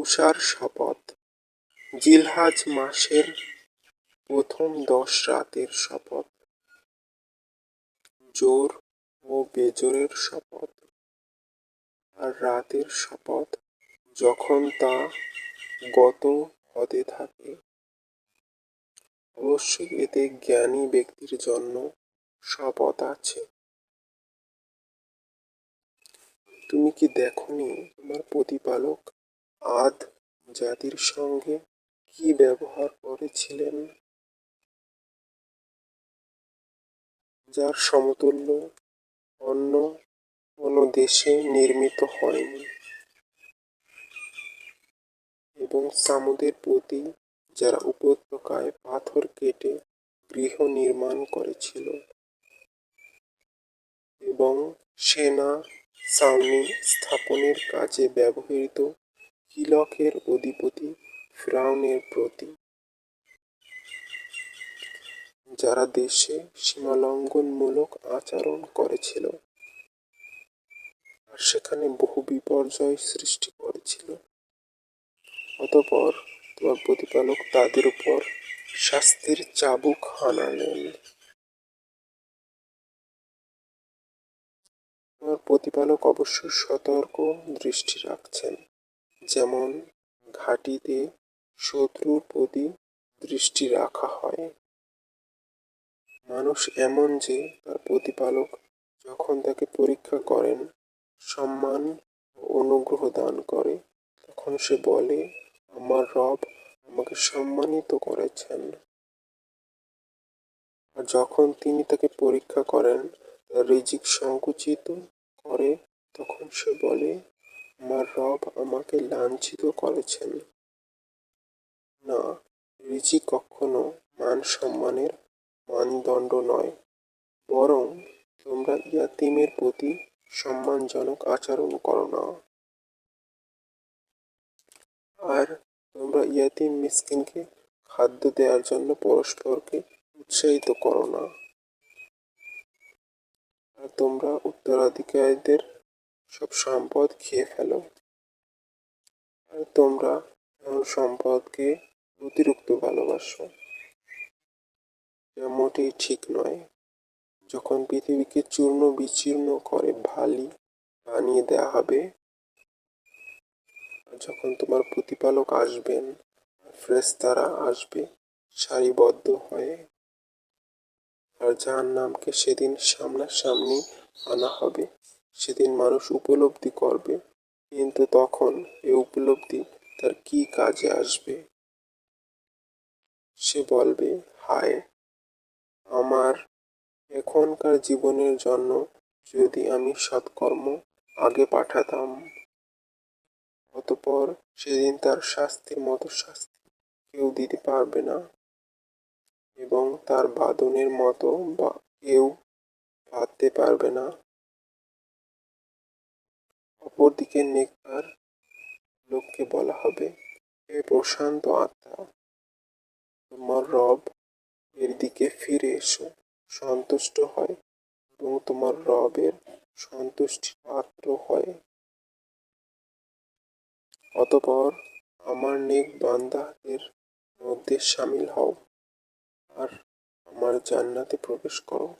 উষার শপথ। জিলহাজ মাসের প্রথম দশ রাতের শপথ। জোর ও বেজোরের শপথ। আর রাতের শপথ যখন তা গত হতে থাকে, অবশ্যই এতে জ্ঞানী ব্যক্তির জন্য শপথ আছে। তুমি কি দেখনি তোমার প্রতিপালক? আদ জাতির সঙ্গে কি ব্যবহার করেছিলেন? যার সমতুল্য অন্য কোনো দেশে নির্মিত হয়নি। এবং সামুদের প্রতি যারা উপত্যকায় পাথর কেটে গৃহ নির্মাণ করেছিল। এবং সেনা ছাউনি স্থাপনের কাজে ব্যবহৃত কিলকের অধিপতি ফ্রাউনের প্রতি। যারা দেশে সীমালঙ্ঘনমূলক আচরণ করেছিল আর সেখানে বহু বিপর্যয় সৃষ্টি করেছিল, অতপর তোমার প্রতিপালক তাদের উপর শাস্তির চাবুক হানালেন। তোমার প্রতিপালক অবশ্য সতর্ক দৃষ্টি রাখছেন। যেমন ঘাটিতে শত্রুর প্রতি দৃষ্টি রাখা হয়। মানুষ এমন যে তার প্রতিপালক যখন তাকে পরীক্ষা করেন, সম্মান ও অনুগ্রহ দান করে, তখন সে বলে, আমার রব আমাকে সম্মানিত করেছেন। আর যখন তিনি তাকে পরীক্ষা করেন, তার রিজিক সংকুচিত করে, তখন সে বলে আমার রব আমাকে লাঞ্ছিত করেছেন। না রিজিক কখনো মান সম্মানের মানদণ্ড নয়, বরং তোমরা ইয়াতিমের প্রতি সম্মানজনক আচরণ করো না। আর তোমরা ইয়াতিম মিসকিনকে খাদ্য দেওয়ার জন্য পরস্পরকে উৎসাহিত করো না। আর তোমরা উত্তরাধিকারীদের সব সম্পদ খেয়ে ফেলো। আর তোমরা এমন সম্পদকে অতিরিক্ত ভালোবাসো, যা মোটেই ঠিক নয়। যখন পৃথিবীকে চূর্ণ বিচূর্ণ করে ভালি বানিয়ে দেওয়া হবে যখন তোমার প্রতিপালক আসবেন ফ্রেস্তারা আসবে সারিবদ্ধ হয়ে, আর যার নামকে সেদিন সামনাসামনি আনা হবে। সেদিন মানুষ উপলব্ধি করবে, কিন্তু তখন এ উপলব্ধি তার কি কাজে আসবে? সে বলবে, হায়, আমার এখনকার জীবনের জন্য যদি আমি সৎকর্ম আগে পাঠাতাম, অতপর সেদিন তার শাস্তির মতো শাস্তি কেউ দিতে পারবে না এবং তার বাদনের মতো বা কেউ ভাবতে পারবে না। অপরদিকে নেককার লোককে বলা হবে, হে প্রশান্ত আত্মা, তোমার রব এর দিকে ফিরে এসো। সন্তুষ্ট হয় এবং তোমার রবের সন্তুষ্টির পাত্র হয়। অতপর আমার নেক বান্দাদের মধ্যে সামিল হও আর আমার জান্নাতে প্রবেশ করো।